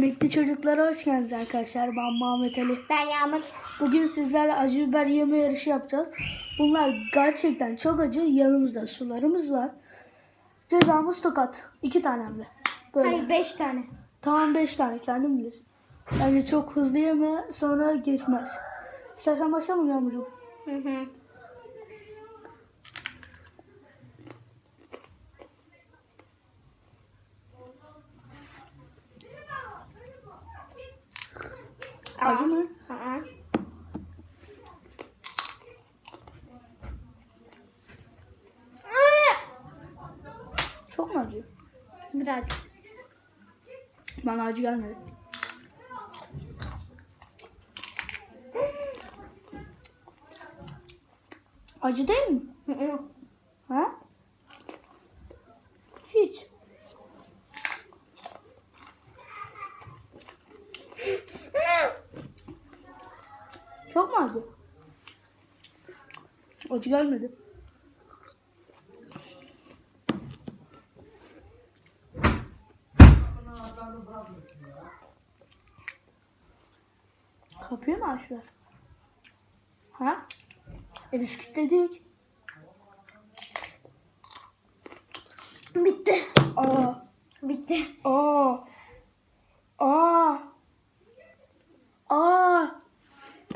Emekli çocuklara hoş geldiniz arkadaşlar. Ben Muhammed Ali. Ben Yağmur. Bugün sizlerle acı biber yeme yarışı yapacağız. Bunlar gerçekten çok acı. Yanımızda sularımız var. Cezamız tokat. İki tane de. Böyle. Hayır beş tane. Tamam beş tane kendin bilirsin. Yani çok hızlı yeme sonra geçmez. İstersen başlayalım Yağmurcuğum. Hı hı. Acı mı? Hı hı. Çok mu acı? Birazcık. Bana acı gelmedi. Acı değil mi? Hı hı. Ha? Hiç. Çok mu acı? Acı gelmedi. Kapıyı mı açtılar? Ha? E biz kilitledik. Bitti. Aa. Bitti. Aa.